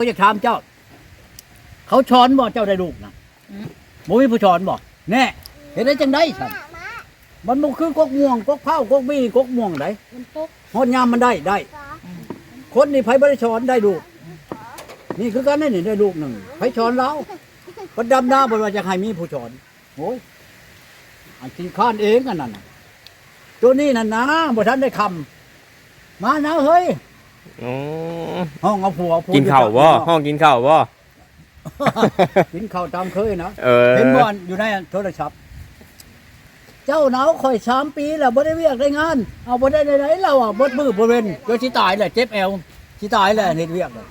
ก็จะถามเจ้า เขาช้อนบ่เจ้าได้ลูกนะอืมบ่มีผู้ช้อนบ่แน่เห็นได้จังได้สันมันบ่คือกกม่วงกกเผากกบี้กกม่วงไดมันตกฮอดยามมันได้ได้ คนนี่ไผบ่ได้ช้อนได้ลูก นี่คือกันนี่ได้ลูกหนึ่งไผช้อนเราก็ดำหน้าบ่ว่าจะให้มีผู้ช้อนโอ้ยอันกินข้านเองอันนั้นน่ะตัวนี้น่ะนะบ่ทันได้คำมานะเฮ้ย โอ้ห้องเอาผัวผัวกินข้าวบ่ห้องกินข้าวบ่กินข้าวตามเคยนะเออเห็นบ่อนอยู่ในโทรศัพท์เจ้าหนาวข่อยสามปีแล้วบ่ได้เวียกได้งาน เอาบ่ได้ไหนๆเราอะบดมือบ่เว้นจนสิตายแหละเจ็บแอวสิตายแหละเฮ็ดเวียกน่ะ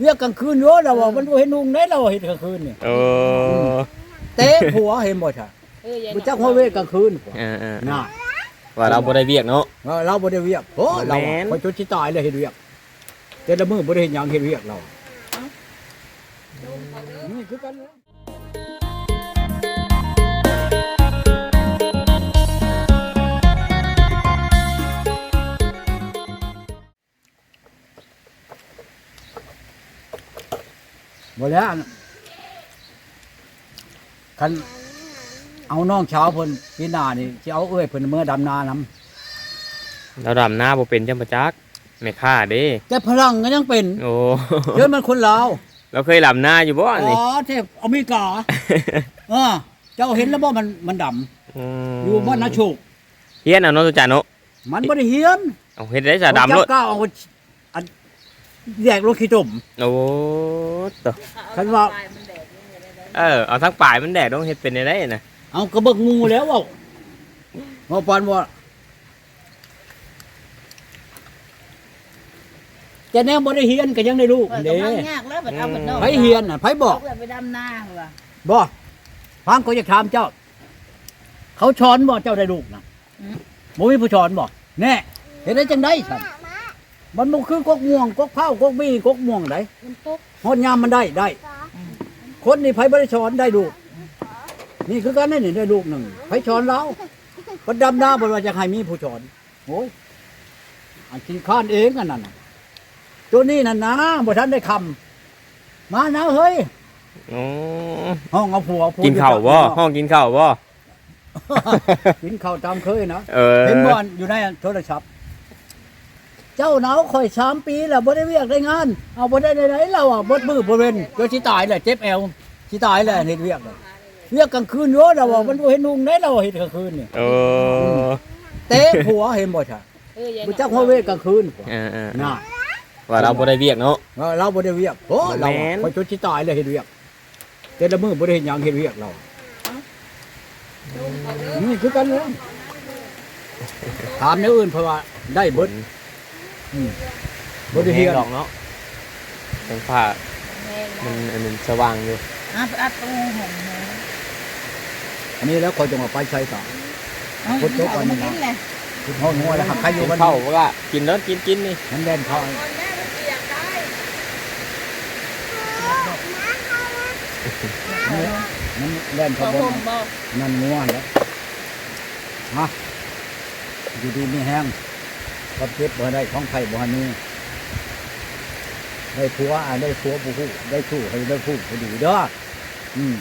เวียกกลางคืนโยเราอะมันบ่เห็นนุ่งได้เราเฮ็ดกลางคืนนี่เออเตะผัวเห็นบ่ใช่เออยายบ่จักว่าเวกกลางคืนเออเออน่ะว่าเราบ่ได้เวียกเนาะเออเราบ่ได้เวียกโอ้เราแม่อะนข่อยจนสิตายแล้วเฮ็ดเวียก แต่ละมือบ่ได้เฮ็ดหยังเฮ็ดเวียกเรานี่คือกันบ่แล้วคันเอาน้องเช้าเพิ่นปีหน้านี่สิเอาเอ้ยเพิ่นเมื่อดำนานํเราดำหน้าบ่เป็นจังประจักษ์ แม่ค้าเด้แต่พลังก็ยังเป็นโอ้เดี๋ยวมันคนลาวเราเคยดำหน้าอยู่บ่อ๋นี่อเทพอเมริกาเออเจ้าเห็นแล้วบ่มันมันดำมอยู่บ้านนาโชกเฮียนเอาเนาะตุจาเนาะมันบ่ได้เฮียนเอาเฮ็ดได้จะดำรถเจ้าก้าวเอาอันแยกรถขี้ตุ่มโอ้ตะคันว่าเออเอาทั้งปลายมันแดดต้องเฮ็ดเป็นได้น่ะเอากระเบิกงูแล้วเว้าเว่าปานว่า จะแนวบ่ได้เฮียนก็ยังได้ลูกเปิดเด้กำลังยากแล้วบัดเอาบัดนอกไผเฮียนน่ะไผบอกเาไปดำนาว่ะบ่ฟังก็จะถามเจ้า เขาช้อนบ่เจ้าได้ลูกนะบ่มีผู้ช้อนบ่แน่เห็นได้จังได้สันมันบ่คือกกม่วงกกเผากกบี้กกม่วงไดมันตกฮอดยามมันได้ได้ คนนี่ไผบ่ได้ช้อนได้ลูก นี่คือกันนี่ได้ลูกหนึ่งไผช้อนเราก็ดำหน้าบ่ว่าจะให้มีผู้ช้อนโอ้ยอันกินข้านเองอันนั้นน่ะ ตัวนี้น่ะนะบ่ทันได้คำมานะเฮ้ยโอ้ห้องเอาผัวผัวกินข้าวบ่ห้องกินข้าวบ่กินข้าวตามเคยนะเออเห็นบ่อนอยู่ในโทรศัพท์เจ้าหนาวข่อยสามปีแล้วบ่ได้เวียกได้งาน เอาบ่ได้ไหนๆเราอะบดมือบ่เว้นจนสิตายแหละเจ็บแอวสิตายแหละเฮ็ดเวียกน่ะเวียกกลางคืนโยเราอะมันบ่เห็นนุ่งได้เราเฮ็ดกลางคืนนี่เออเตะผัวเห็นบ่ใช่เออยายบ่จักว่าเวกกลางคืนเออเออน่ะ ว่าเราบ่ได้เวียกเนาะเออเราบ่ได้เวียกโอ้เราแม่นข่อยจนสิตายแล้วเฮ็ดเวียกแต่ละมื้อบ่ได้เฮ็ดหยังเฮ็ดเวียกเรานี่คือกันเลยถามแนวอื่นเพราะว่าได้เบิดอืมบ่ได้เฮียนดอกเนาะแสงผ้าแม่งมันอันนั้นสว่างอยู่อะไปอัดตู้หงแม่อันนี้แล้วคอยจะมาไปใช้ต่อเอาคนโต๊ะก่อนนี่นะกินเลยคุณห้องงัวแล้วหักใครอยู่กินกันข้าวบ่ก็กินเนาะกินกินนี่นั่นแดนเขา นั่นแดนขเขาอบ่ผมบอกนั่นงัวแล้วฮะอยู่ดีมีแห้งกับเจ็บบ่ได้ของไผ่บ่ฮันนี้ได้ผัวอ่าได้ผัวผู้ผู้ได้ชู้ให้ได้ผู้ผู้ดีเด้ออืม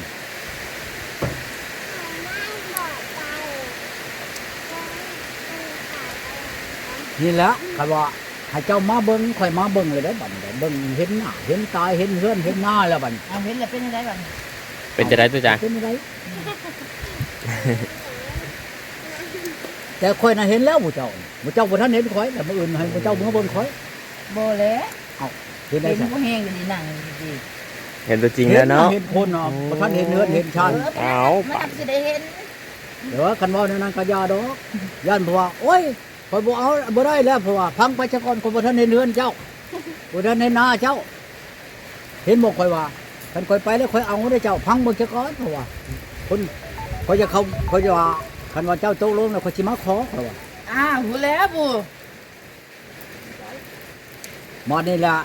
นี่แหละคำว่าให้เจ้ามาเบิ่งค่อยมาเบิ่งเลยได้อบัดนี้เบิ่งเห็นหน้าเห็นตายเห็นเฮือนเห็นหน้าแล้วบัดนี้เอาเห็นแล้วเป็นยังไงบ้าง เป็นจะได้ตุจาเป็นอะไรแต่ค่อยน่ะเห็นแล้วผู้เจ้าผู้เจ้าบ่ทันเห็นข่อยแต่มื้ออื่นให้ผู้เจ้าเมื่อเบิ่งข่อยโบแล้วเห็นได้เห็นจ้ะก็แห้งดีหนังดีเห็นตัวจริงแล้วเนาะเห็นคนเนาะบ่ทันเห็นเฮือนเห็นชานเออเอามันอาจจะได้เห็นเดี๋ยวคันเว้าในนั้นก็อย่าดอกย่านเพราะว่าโอ้ยข่อยบ่เอาบ่ได้แล้วเพราะว่าพังไปซะก่อนข่อยบ่ทันเห็นเฮือนเจ้าบ่ทันเห็นหน้าเจ้า เห็นบ่ข่อยว่า คันข่อยไปแล้วข่อยเอาได้เจ้าพังเบิ่งซะก่อนเพราะว่าคนข่อยจะเข้าข่อยจะว่าคันว่าเจ้าตกลงแล้วข่อยสิมาขอข่อยว่าอ้าวหูแล้วบูมานี่ละ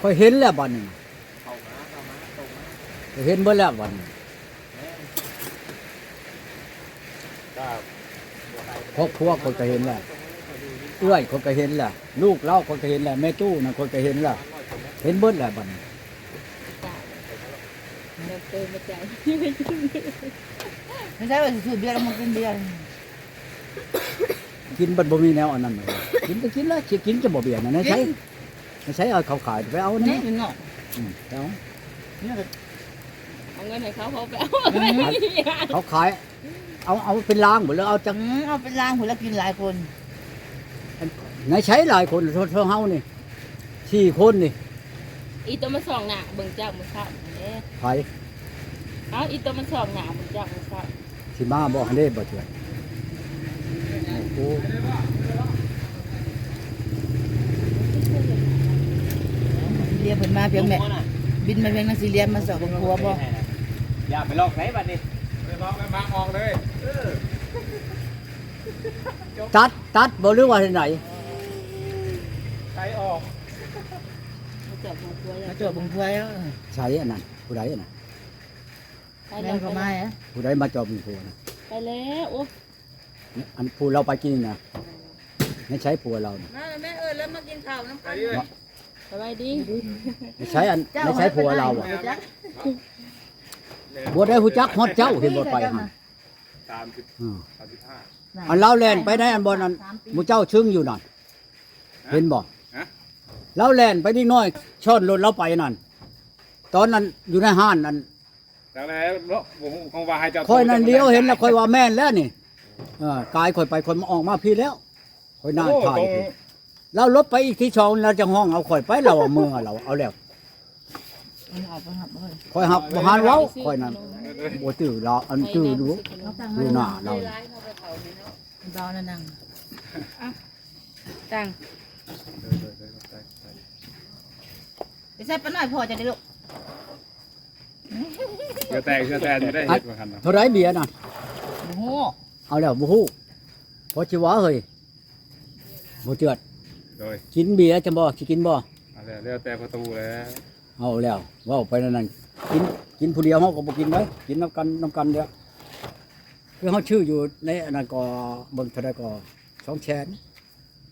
ค่อยเห็นแล้วบัดนี้เห็นเบ่แล้วบัดนี้ครอบครัวคนก็เห็นแล้วเอื้อยคนก็เห็นแล้วลูกเล่าคนก็เห็นแล้วแม่จู้น่ะคนก็เห็นแล้วเห็นเบิดแล้วบัดนี้ เติมมาใจไม่ใช่ว่าสิสูบเบียร์แล้วมันเป็นเบียร์กินบัดบ่มีแนวอันนั้นเลยกินก็กินแล้วสิกินจะบ่เบียดนะนะใช้นะใช้เอาเขาขายไปเอานี่นี่เป็นเงาะอืมเอานี่ก็เอาเงินให้เขาเขาไปเอาเขาขาย เอาเอาเป็นล้างหมดแล้วเอาจังอืมเอาไปล้างหัวแล้วกินหลายคนไหนใช้หลายคนเท่าเท่าเฮานี่สี่คนนี่อีตัวมันสองหนาเบิ่งเจ้ามือข้าวเอ๊ะไผ เอาอีตัวมันสองหนาเบิ่งเจ้ามือข้าวสิมาบ่ให้ได้บ่เถื่อนโอ้เรียมเพิ่นมาเพียงแม่บินมาเพียงนักสิเรียมมาสอบกับครัวบ่อย่าไปลอกไหนบัดนี้ไปลองไปมาออกเลยตัดตัดบ่หรือว่าที่ไหนใครออกมาเจาะหัวตัวเลยมาจอบบังครัวแล้วใช้อันนั้นผู้ใดอันนั้นไป แม่แล้วนเขามาฮะผู้ใดมาจอบมีผัวนะไปแล้วโอ้อันผู้เราไปกินน่ะไม่ใช้ผัวเราน่ะมาแม่เออแล้วมากินข้าวน้ำไปกันดิสบายดีไม่ใช้อันไม่ใช้ผัวเราอะจ้ะผัวได้ฮู้จักฮอดเจ้าเห็นบ่ไปหั่นสามสิบอืมสามสิบห้าอันเราแล่นไปได้อันบ่นั้นหมู่เจ้าชึงอยู่นั่นเห็นบ่ฮะเราแล่นไปนิดน้อยชนรถเราไปนั่นตอนนั้นอยู่ในห้านนั่น จากนั้นเนาะผมคงว่าให้เจ้าคอยนั่นเดียวเห็นแล้วคอยว่าแม่นแล้วนี่เออกายคอยไปคอยมาออกมาพี่แล้วคอยหน้าโอ้ถ่ายตรงพี่เราลบไปอีกที่ชองเราจะห้องเอาคอยไปเราเอามือเราเอาแล้วมันเอาไปหับเลยคอยหับบ่หานเว้าคอยนั่นบ่ตื้อเราอันตื้อดูเอาตังค์ดูมาหน้าเราเบานั่นนั่งตังไปใส่ปลาหน่อยพอจะได้ลูก เชื่อแตกเชื่อแตกจะได้เห็ดมาคันเนาะเท่าไรเบียร์น่ะ โอ้โหเอาแล้วบ่ฮู้เพราะสิว่าเฮ้ยบ่เจือดโดยกินเบียร์จะบ่สิกินบ่อะไรเรียกแต่ประตูแล้วเอาแล้วเว้าไปนั่นนั่นกินกินผู้เดียวเฮาก็บ่กินไว้กินนํกันนํกันเด้อคือเฮาชื่ออยู่ในอันนั้นก็เบิ่งเท่าใดก็2แสน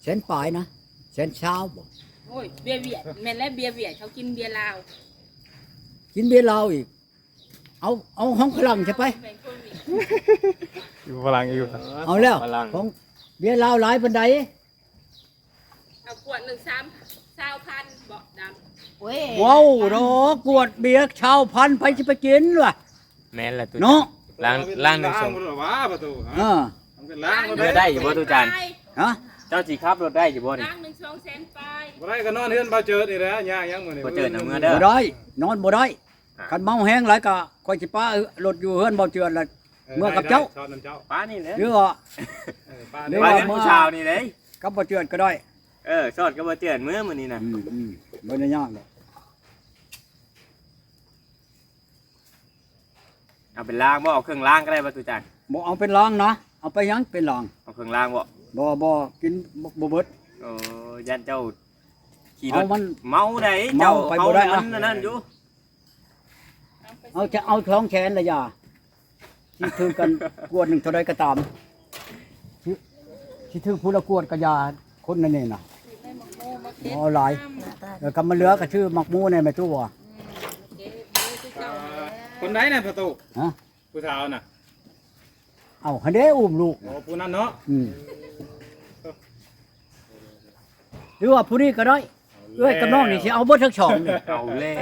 แสนปลายนะแสนเช้าบ่โอ้ยเบียร์เวียดแม่นและเบียร์เวียดเขากินเบียร์ลาว กินเบียร์ลาวอีก เอาเอาห้องพลังใช่ไปแบ่งคนอีกอยู่พลังอยู่เอาแล้วของเบียร์ลาวหลายปานใดเอาขวดหนึ่งสามสาวพันเบาะดโอ้ยว้าวดอกกวดเบียร์ชาวพันธุ์ไปสิไปกินว่ะแม่นละตุเนาะล้างล้างหนึ่งสสอองงประตูประตูเออมันเป็นำล้างมันเรือได้อยู่บ่ตุจานฮะเจ้าจีครับรถได้อยู่บ่นี่ล้างหนึ่งสองแสนปลายบ่ได้ก็นอนเฮือนบ่เจอนี่แหละย่างยังมื้อนี้บ่เจอน้ำเมื่อเด้อบ่ได้นอนบ่ได้อะ คันเมาแห้งหลายก็ค่อยสิป้ารถอยู่เฮือนบ่เจือนละเมื่อกับเจ้าชอบน้ำเจ้าป้านี่แหละหรือว่าเออป้าเดี๋เนี่ยยวป้าเลี้ยงผู้ชาวนี่เลยกับบ่เจือนก็ได้ เออสอดก็บ่เจือนมื้อมื้อนี้น่ะอืมอืมบ่ได้ยากหรอกเอาเป็นล้างบ่เอาเครื่องล้างก็ได้บ่ตุจานบ่เอาเป็นรางนะเอาไปหยังเป็นรางเอาเครื่องล้างบ่บ่บ่กินบ่บ่เบิดโอ้ยันเจ้าขี่รเอาถมันเมาได้เมาเจ้าไปบ่ได้เอาอะมันนั่นอยู่ เอาจะเอาท้องแขนละยาที่ถือกัน กวดหนึ่งเท่าใดก็ตามที่ที่ถือผู้ละกวดกระยาคนนั่นนี่น่ะบ่หลายเออคำมันเหลือก็ชื่อมักมูในแม่ตู้ว่ะคนไหนน่ะประตูฮะผู้สาวน่ะเอาหันเด้อุ้มลูกโอ้ผู้นั้นเนาะอืมหรือว่าผู้นี้ก็ได้ เอ้ยกับน้องนี่สิเอาเบิดทั้งสองนี่เอาแล้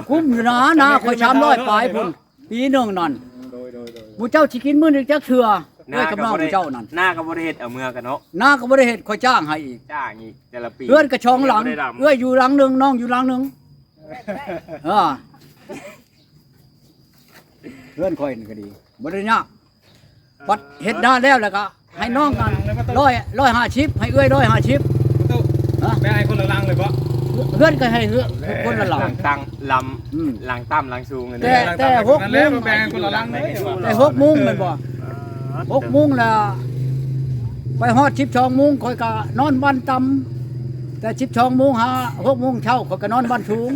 วคุ้มอยู่นะนะคอยชามร้อยปลายพุ่นปีหนึงนั่นโดยโดยโดยผู้เจ้าสิกินมื้อหนึงจักเทื่อเอ้ยกับน้องผู้เจ้านั่นหน้าก็บ่ได้เฮ็ดเอาเมื่อกันเนาะนาก็บ่ได้เฮ็ดคอยจ้างให้อีกจ้างอีกแต่ละปีเพื่อนกระชองหลังบ่ได้ดำเอ้ยอยู่หลังหนึ่งน้องอยู่หลังหนึ่งเออเพื่อนคอยนี่ก็ดีบริญากปัดเห็ดหน้าแล้วแล้วก็ให้น้องกันร้อยร้อยห้าชิปให้เอ้ยร้อยห้าชิป พื่อนก็ให้เฮือคนละหลัหลังงตั้งลอืมำหลังต่ำหลังสูงอันแต่นี้แต่หกโมงแล้วแบ่งให้คนละลังเลยแต่หกโมงแมันบ่หกโมงแล้วไปฮอดชิปชองโมงคอยก็นอนบ้านต่ำแต่ชิปชองโมงหาหกโมงเช้าคอยก็นอนบ้านสูง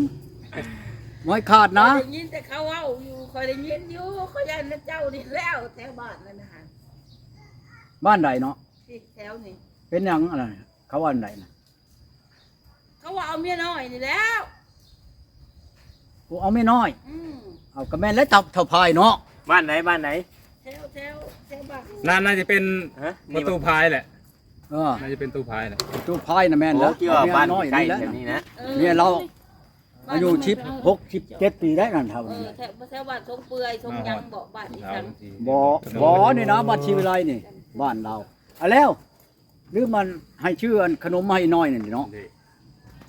ไม่ขาดนะ ได้ยินแต่เขาเว้าอยู่คอยได้ยินอยู่เขายันเจ้านี่แล้วแถวบ้านนั่นนะฮะบ้านใดเนาะที่แถวนี่เป็นหยังอะไรเขาว่าอันใดนะ เขาว่าเอาเมียน้อยนี่แล้ว กูเอาไม่น้อย อืมเเอาก็แม่นแล้วเท่าเท่าพายเนาะบ้านไหนบ้านไหนแถวแถวแถวบ้านน่าน่าจะเป็นฮะ ประตูพายแหละ เออน่าจะเป็นตู้พายแหละตู้พายน่ะแม่นโอ้แล้วกี่ว่าบ้านน้อยใกล้นี่แหละแบบนี้นะออเนี่ยเราอายุชิบหกสิบเจ็ดปีได้นั่นเท่าเอนี้อแถวแถวบ้านทรงเปื่อยทรงยังบ่บ้านอีสังบ่บ่นี่นะบัดชีวิไลนี่ บ้านเราเอาแล้วหรือมันให้ชื่ออันขนมให้น้อยนี่เนาะ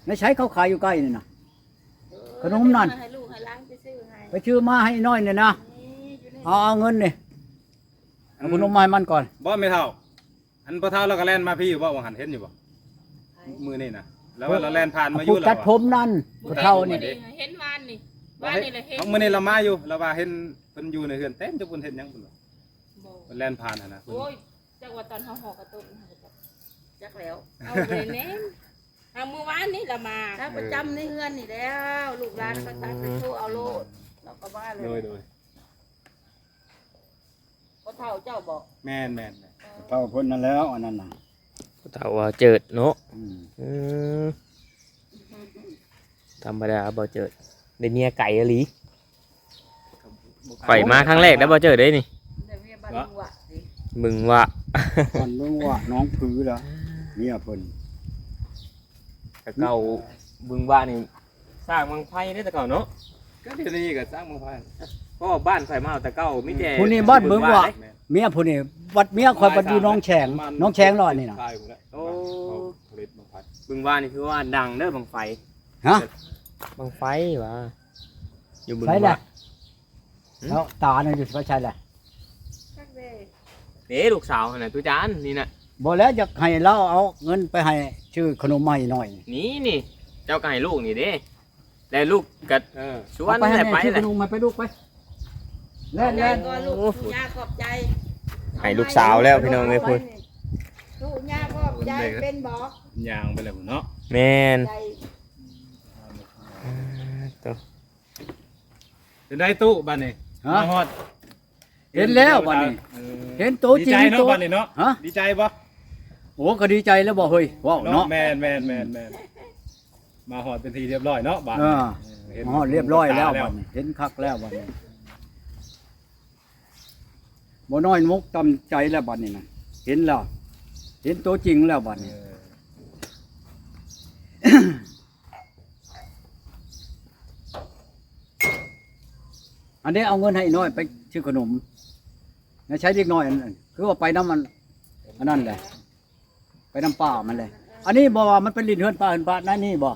ในใช้เขาขายอยู่ใกล้นี่นะ ขนมนั่น ให้ลูกให้หล้านไปซื้อให้ไปชื่อมาให้น้อยนี่นะนี่อยู่ในเอาเอาเงินนี่เอาขนมมาให้มันก่อน บ่ไม่เท่า อันพอเท่าเราก็แล่นมาพี่อยู่บ่วังหันเห็นอยู่บ่มือนี่นะแล้วว่าเราแล่นผ่านมาอผู้ยู่ตัแล้ดวผมนั่นผู้เท่านี่เห็นวานนี่วานนี่แหละเห็นเอามือนี่เรามาอยู่เราว่าเห็นเพิ่นอยู่ในเฮือนเต็มจะเพิ่นเห็นหยังเพิ่นว่าบ่เพิ่นแล่นผ่านหั่นนะเพิ่นโอ้ยจักว่าตอนเฮาห่อกระตุ้นจักแล้วเอาเลยแน่เอามื้อวานนี่ละมาถ้าประจำในเฮือนนี่แล้ว ลูกหลานก็ตัดไปโทรเอาโลดเราก็ว่าเลโดยยโดยพ่อเฒ่าเจ้าบอกแม่นแม่นแม่นเท่าพ้นนั่นแล้วอันนั้นน่ะเต่าว่าเจิดเนาะอืมอืมธรรมดาบ่เจิดได้เมียไก่อะหลีข่อยมาครั้งแรกแล้วบ่เจิดได้นี่ เดี๋ยวเมียบ้านลุงวะสิมึงว่า ก่อนเบิ่งว่าน้องผือแล้วเมียเพิ่น แต่เก่าบึงว่านี่สร้างมังไฟได้แต่เก่าเนาะก็เดี๋ยวนี้ก็สร้างเมืองพายเพราะว่าบ้านข่อยมาเอาแต่เก่ามีแต่ผู้นี้บ้านเบิ่งว่าเด้แม่นเมียผู้นี้วัดเมียคอยบัดอยู่น้องแฉงน้องแฉงรอดนี่น่ะพายอยู่แล้วโอ้เขาผลิตเมืองพายบึงว่านี่คือว่าดังเด้อบังไฟฮะบังไฟวะอยู่บึงใช่แหว่าละแล้วตาเนี่ยอยู่สิใช่แหละจักเด้เด้ลูกสาวหั่นน่ะตุจานนี่น่ะ บ่แล้วอยากให้เราเอาเงินไปให้ชื่อขนมใหม่หน่อยนี่นี่เจ้าก็ให้ลูกนี่เด้แล้วลูกก็เออชวนเอาไปให้แต่แม่ไปชื่อแหขละนมมาไปลูกไปแล่นแม่แล่นก็ลูกลูกย่าขอบใจให้ลูกสาวแล้วพี่น้องเอ้ยพุ่น ลูกย่าขอบใจเป็นบอกยางไปเลยพุ่นเนาะแม่นใจตัวจะได้ตู้บ้านนี่ฮะ มาฮอดเห็นแล้วบัดนี้ออเห็นตัวดีจริใจงเนาะตัวบ้านนี่เนาะฮะดีใจบ่ โอ้ก็ดีใจแล้วบ่เฮ้ยว้าวเนาะเนาะแม่นแม่นแม่นแม่นมาฮอดเป็นทีเรียบร้อยเนาะบ้านเออห็นอ๋อเรียบร้อยแล้วตาบัดนี้เห็นคักแล้วบัดนี้บ่น้อยมุกตำใจแล้วบัดนี้นะเห็นแล้วเห็นตัวจริงแล้วบัดเอนี้ ออันนี้เอาเงินให้น้อยไปชื่อขนมนะใช้เล็กน้อยอันนั้นคือว่าไปน้ำมันอันนั้นแหละ ไปน้ำป้ามันเลย อันนี้บอกว่ามันเป็นลิ้นเฮือนป้าเฮือนป้านั่นนี่บ่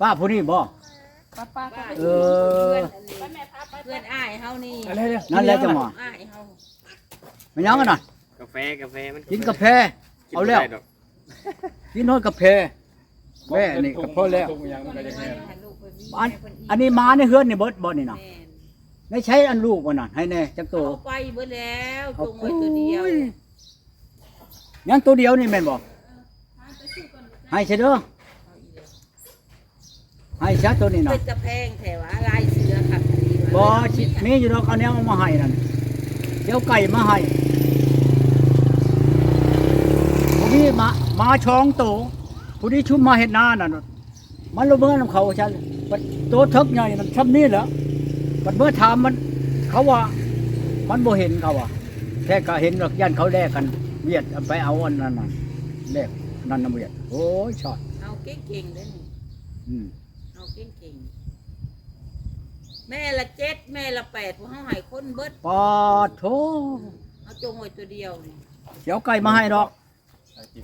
ป้าผู้นี้บ่ป้าป้าเออเพื่อนอ้ายเฮานี่อะไรเนี่ยนั่นแหละจังหวะอ้ายเฮามันยังกันน่ะกาแฟกาแฟมันกินกาแฟ เอาแล้ว กินบ่ได้ดกกินน้อยกาแฟแม่นี่ก็พอแล้ว ทุกอย่างมันก็จะแม่นให้ลูกเพิ่นมีอันให้เพิ่กอันนี้มาในเฮือนนี่เบิดบ่นี่น่ะแม่นไม่ใช้อันลูกบ่น่ะให้แน่จักโต เอาไปเบิดแล้วจงไว้ตัวเดียว โอ้ยั งตัวเดียวนี่แม่นบ่ให้ใช่เด้อให้ชัดตัวนี้น่ะเป็นตะแพงแถวลายเสือขับดีบ่ชิมีอยู่ดอกเอาแนวเอามาให้นั่นเดี๋ยวไก่มาให้ผู้นี้มามาช้องโตผู้นี้ชุมมาเฮ็ดนานั่นมันลงเมื่อนำเขาฉันบัดโตทึกใหญ่นั่นช่ำนี้แหล้วบัดเมื่อถามมัน เขาว่า มันบ่เห็นเขาว่าแค่ก็เห็นดอกยันเขาแลกกัน เวียดเอาไปเอาอันนั้นน่ะแลกนั่นน่ะเวียดโอ้ยชอดเอาเก่งๆเด้อนี่อืมเอาเก่งๆแม่ละเจ็ดแม่ละแปดพวกเฮาให้คนเบิดปอดโถเอาจงไว้ตัวเดียวนี่เดี๋ยวไก่มาให้ดอก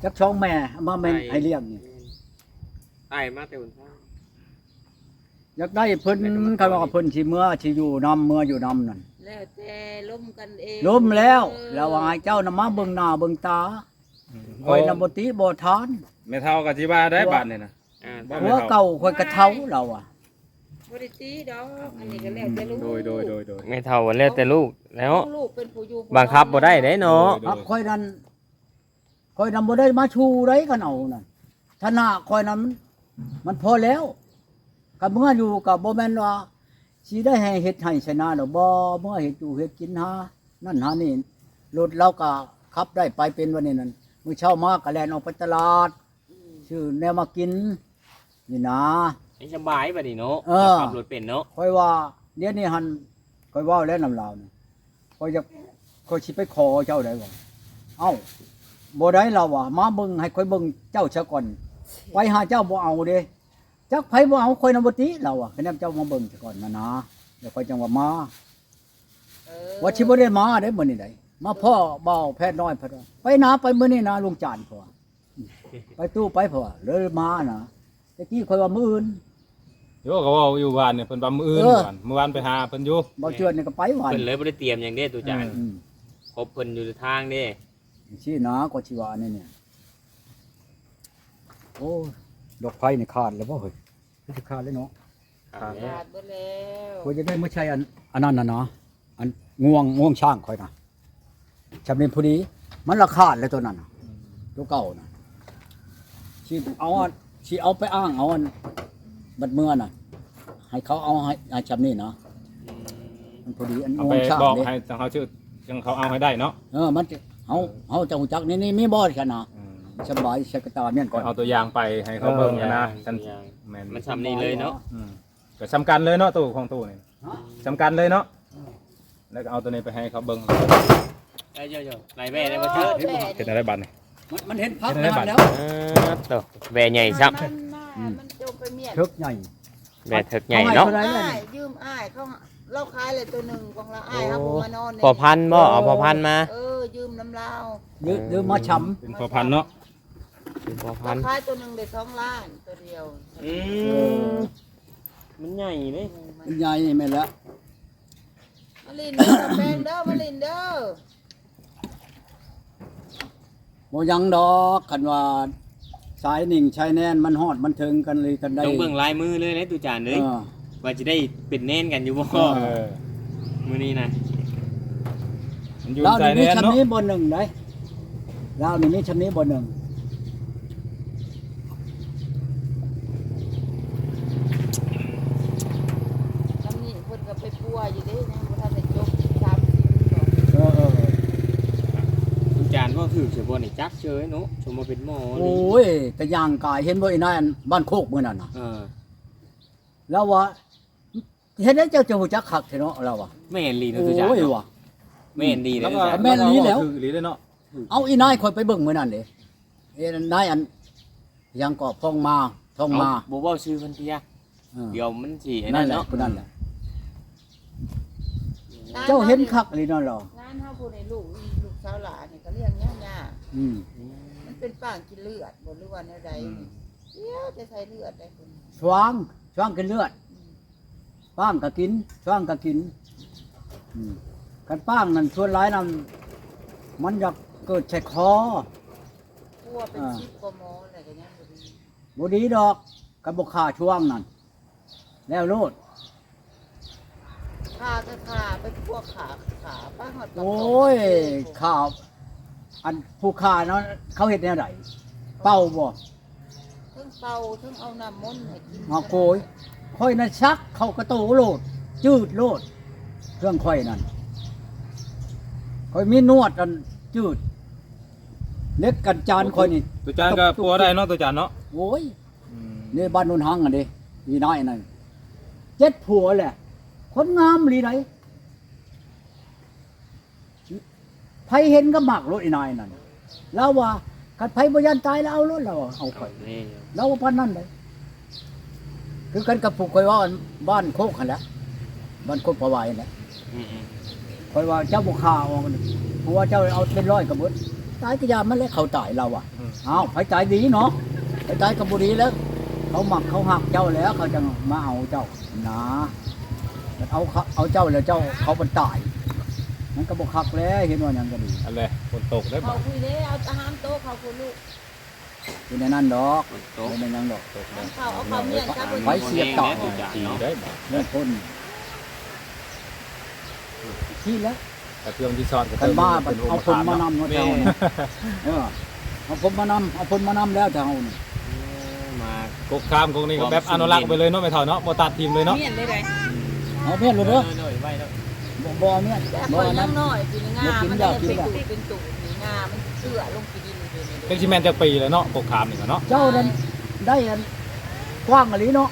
จักช่องแม่เอามาแม่นให้เลี้ยงนี่ไอ้มาแต่บนทางอยากได้เพิ่นคันว่าเพิ่นสิเมื่อสิอยู่นำเมื่ออยู่นำนั่น แล้วแต่ล้มกันเองล้มแล้วแล้วว่าให้เจ้านำมาเบิ่งหน้าเบิ่งตาคอยนำบ่ติบ่ทานแม่เท่ากับที่ว่าได้บาทเนี่ยนะอ่าบ่หัวเก่าคอยกระเท้าเราอะบ่ได้ตีดอกอันนี้ก็แล้วแต่ลูกโดยโดยโดยโดยไม่เท่าวันแล้วแต่ลูกแล้วลูกเป็นผู้อยู่ผู้บังคับบ่ได้เด้เนาะโดยครับคอยนั้นคอยนำบ่ได้มาชูไรกันเอานั่นถ้าหน้าคอยนั้นมันมันพอแล้วกับเมื่ออยู่กับบ่แม่นว่า สิได้ให้เฮ็ดให้ชนะดอกบ่เมื่อเฮ็ดอยู่เฮ็ดกินหานั่นหานี่รถเราก็ขับได้ไปเป็นวันนี้นั่นมื้อเช้ามาก็แล่นออกไปตลาดซื้อแนวมากินนี่นะให้สบายบัดนี้เนาะเออขับรถเป็นเนาะคอยว่าเดี๋ยวนี้หันคอยเว่าแล้วนำลาวนี่คอยจะคอยสิไปขอเจ้าได้บ่เอ้าบ่ได้เราว่ะมาเบิ่งให้คอยเบิ่งเจ้าซะก่อนไปหาเจ้าบ่เอาเด้ จักไผบ่เอาคอยนำบ่ติเราอะคะแนนเจ้ามาเบิ่งซะก่อนนะนะเดี๋ยวคอยจังว่ามาเออว่าสิบ่ได้มาได้มื้อนี้ได้มาพ่อเบาแพทย์น้อยเพิ่นว่าไปนาไปมื้อนี้นะลุงจานพ่นว่าไปตู้ไปพ่นว่าเลยมานะตะกี้คอยว่ามื้ออื่นโยก็เว่าอยู่บ้านเนี่ยเพิ่นว่ามื้ออื่นเออก่อนเมื่อวานไปหาเพิ่นอยู่บ่เชื่อนี่ก็ไปหวานเพิ่นเลยบ่ได้เตรียมหยังเด้ตุจานอืมครบเพิ่นอยู่ทางเด้ชี้หนาก็ชีวานี่เนี่ยโอ้ดอกไผ่นี่ขาดแล้วบ่เฮ้ย มันสิขาดเลยเนาะครับขาดเบิดแล้วควรจะได้ไม่ใช่อันอันนั้นน่ะเนาะอันง่วงง่วงช่างค่อยนะจำเป็นพอดี มันราขาดเลยตัวนั้นน่ะตัวเก่าน่ะสิเอาอันสิเอาไปอ้างเอาอันบัดเมื่อน่ะ ให้เขาเอาให้ให้จำนี่เนาะมันพอดีอันเอาง่ไปวงช่างบอกเด้ให้ทางเขาชื่อจังเขาเอาให้ได้เนาะเออมันจะเอาเอาเจ้าหูจักนี่นี่มีบอสกันนะอืม สบายสกตาเนี่ยก่อนเอาตัวอย่างไปให้เขาเบิ่งนะนะฉันตัวอย่างแม่นมันทำนี่เลยเนาะอืมก็สำคัญเลยเนาะตู้ของตู้นี่ฮะสำคัญเลยเนาะแล้วก็เอาตัวนี้ไปให้เขาเบิ่งเอ้ยเจ้าๆไหนแม่ได้บ่เถิดแม่เห็นอะไรบัดนี่มันมันเห็นพักเห็นไหมนานบัตรแล้วเออโตแม่ใหญ่ซับมันน่ะมันจงไปเมียนเทิกใหญ่แม่เถิกใหญ่เนาะอให้ท่ไหร่อ้ายยืมอ้ายเขาเราขายเลยตัวหนึ่งของเราอ้ายครับผมมานอนพอพันธุ์บ่เอาพอพันธุ์มาเออยืมน้ำลาวยืยืมมาช้เป็นพอพันธุ์เนาะ พอเราพันธุ์ขายตัวหนึ่งได้สองล้านตัวเดียวอืมมันใหญ่เด้ำมันใหญ่ไม่นแล้วมาลินเด้อแพงเด้อมาลินเด้อโมยังดอกคันว่าสายหนิ่งชายแน่นมันฮอดมันถึงกันเลยกันได้ต้องเบิ่งลายมือเลยนะตุจานเลยเออว่าจะได้เป็นเน่นกันอยู่บ่เอเออมื้อนี้นะมันอยู่เราใจนี่มีแน่นชั้นเนาะนี้บนหนึ่งได้เรานี่มีชั้นนี้บนหนึ่ง ทำนี่เพิ่นก็ไปปัวอยู่เด้ยังบ่ทันได้จบสามสิบดอก เออเออเออ ตุจานก็ถือเสือ บ่นี่จักเชยเนาะสมมาเป็นหมอโอนี่้ยแต่ย่างกายเห็นบ่อีนายอันบ้านโคกมื้อนั้นน่ะ เออแล้วว่าเห็นแล้วเจ้าจะหูจักคักเถอะเนาะเราว่ะไม่เห็นลีเนาะตุจานโอ้ยเนาะว่ะไม่เห็นดีเลแล้ยวก็ตุจานแม่นลีแล้ว ถือลีเลยเนาะเอาอีนายคอยไปเบิ่งมื้อนั้นเด้เอ้นายอันยังก็พองมาทองมาบ่เว้าชื่อเพิ่นติยะเออเดี๋ยวมันสิไอ้นั่นั่นนแหละเนาะผู้นั่นแหละเจ้าเห็นคักเลยเนาะเหรอร้านเฮาผู้ในลูกลูกสาวหลานนี่ก็เลี้ยงยาก อืมๆมันเป็นป้างกินเลือดบ่รู้ว่าแนวใดเดี๋ยวจะใส่เลือดได้คนสว่างสว่างกินเลือดป้างก็กินสว่างก็กินอืมกันป้างนั่นส่วนหลายนั่นมันอยากเกิดใส่คอปัวเป็นอ่า ชิปกว่าหมออะไรก็ยังบ่ดีบ่ดีดอกกับบ่ขาช่วงนั่นแล้วโลด ขาก็ขาไปพวกขาขาป้าหอดกระโอป๋้ยข่าว อันผู้ขาเนาะเขาเฮ็ดแนวใดเป้าบ่ทั้งเป่าทั้งเอาน้ำมนต์ให้กินเอาโกยค่อยนั่นชักเข้ากระตูโลด จืดโลด เครื่องค่อยนั่นค่อยมีนวดอันจืด เล็กกันจานค่อยนี่ตัวจานก็ปัวได้เนาะตัวจานเนาะโอ้ยอืมนี่บ้านนุ่นหังอันนี้อีน้อยนั่นเจ็ดผัวแหละ คนงามหลีไหน ไผเห็นก็มักรถอีนายนั่นแล้วว่ากัดไผบ่ยันตายแล้วเอารถเราเอาข่อยนี่เราว่าพันนั่นเลยคือกันกับผูกคอยว่าบ้านโคกหันแหล้วบ้านโคกประวายนั่นแหละอืมคอยว่าเจ้าบุคคาออกเพราะว่าเจ้าเอาเป็นร้อยกับเบิดตายก็ยามันแล้วเขาตายเราอะเอาไปตายดีเนาะไปตายกับบุรีแล้วเขาหมักเขาหักเจ้าแล้วเขาจะมาเอาเจ้านะเอาเขาเอาเจ้าแล้วเจ้าเขาเป็นตาย มันก็บกคักแล้วเห็นว่าอย่างก็ดีอะไรฝนตกได้เขาบ่คุยเด้เอาอาหารโต๊ะเขาคุณลูกอยู่ในนั้นดอกๆมันโตอยู่ในนั้นดอกตกเอาได้ข้าวเอาข้าวเมียนครับไว้เสียบต่อตุจานดีเนาะได้บ่เรื่องคนที่แล้วแต่เครื่องที่ซอดก็กันบ้าเป็นองเอาค์คนประกอบมาเนาะนำเนาะเจ้าเนี่ยเออเอาคนมานำเอาคนมานำแล้วเจ้าเนี่ยมากกข้ามกกนี้ก็แบบอนุรักษ์ไปเลยเนาะไม่เท่าเนาะบ่ตัดทีมเลยเนาะเมียนได้ไดเอาเพื่อนเลยเด้อหน่อยไว้แล้ว บ่บ่เนี่ยแต่บ่คนอันยันั้นงน้อยปีนงากินมันยาจะกินเป็นยาตุ่เป็นตุ่นี่งามันเสื่อลงไปดินอยู่นี่เป็นชิแมนจากปีเลยเนาะกกข้ามนี่ก็เนาะเจ้านั้นได้อันกว้างอะไรเนาะ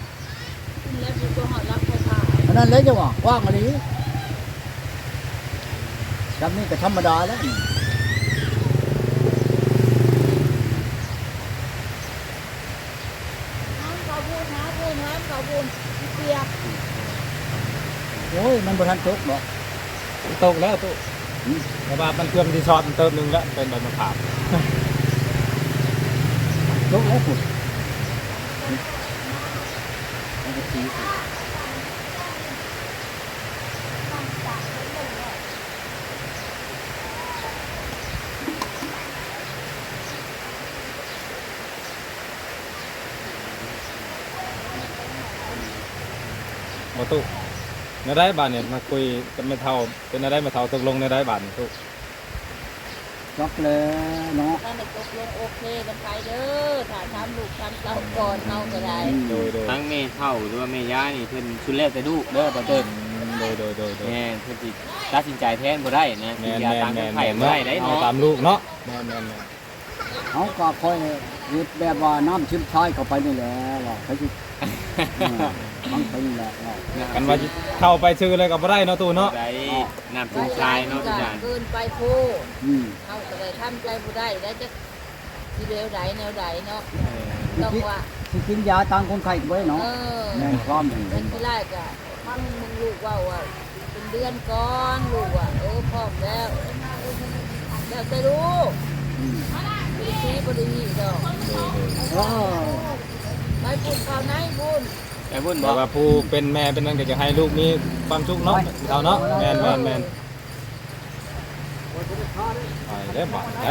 ขึ้นแล้วคือตัวหอดรักไฟฟ้าอันนั้นเลยจังหวะว่างอะไรจำนี่ก็ธรรมดาแล้วนี่น้ำเขาพูดน้ำพูดน้ำเขาพูดเปียกโอ้ยมันบ่ทันตกหรอก ตกแล้วตุแต่ว่ามันเครื่องที่ช็อตมันเติมหนึงแล้วเป็นใบมะขามตกแล้วคุณมันก็ตีสิบ่ตุ ในได้บาทเนี่ยมาคุยกับแม่เฒ่าเป็นอะไรแม่เฒ่าตกลงในได้บาทนี่ตุจอกแล้วเนาะถ้าไม่ตกลงโอเคกันไปเด้อถ้าทำลูกทำเต้าก่อนเอาก็ได้โดยโดยทั้งแม่เฒ่าหรือว่าแม่ย่านี่เพิ่นชุดแรกแต่ลูกเด้อบ่เติมโดยโดยโดยโดยแม่เพิ่นสิตัดสินใจแทนบ่ได้นะแม่กินนยาแม่ตามนแม่นไข่แม่นบ่ได้ได้เอาเนาะตามลูกเนาะแม่นแม่นแม่น เขาก็ค่อยเฮ็ดแบบว่าน้ำชิมชายเข้าไปนี่แหละว่าเขาสิเออมันเป็นแหละว่ากันว่าสิเข้าไปชื่ออะไรก็บ่ได้เนาะตูเนาะได้น้ำจุนชายเนาะทุกอย่างเกินไปโพดอืมเอาก็ได้ทำใจบ่ได้ได้จะสิเร็วใดแนวใดเนาะต้องว่า สิกินยาตามคนไข้ก็บ่ได้เอเนาะอแม่นความอย่างเป็นั้นนที่แรกอะฟังมึงลูกว่าว่าเป็นเดือนก่อนลูกว่าเออพร้อมแล้วแล้วแต่ลูก สีบริหีดอกเออไปพูดข่าวไหนพูดแต่เพิ่นบแต่อกว่าผู้เป็นแม่เป็นนั่นก็จะให้ลูกมีความสุขเนาะเฒ่าเนาะแม่นแม่นแม่นไปเด้อบาดได้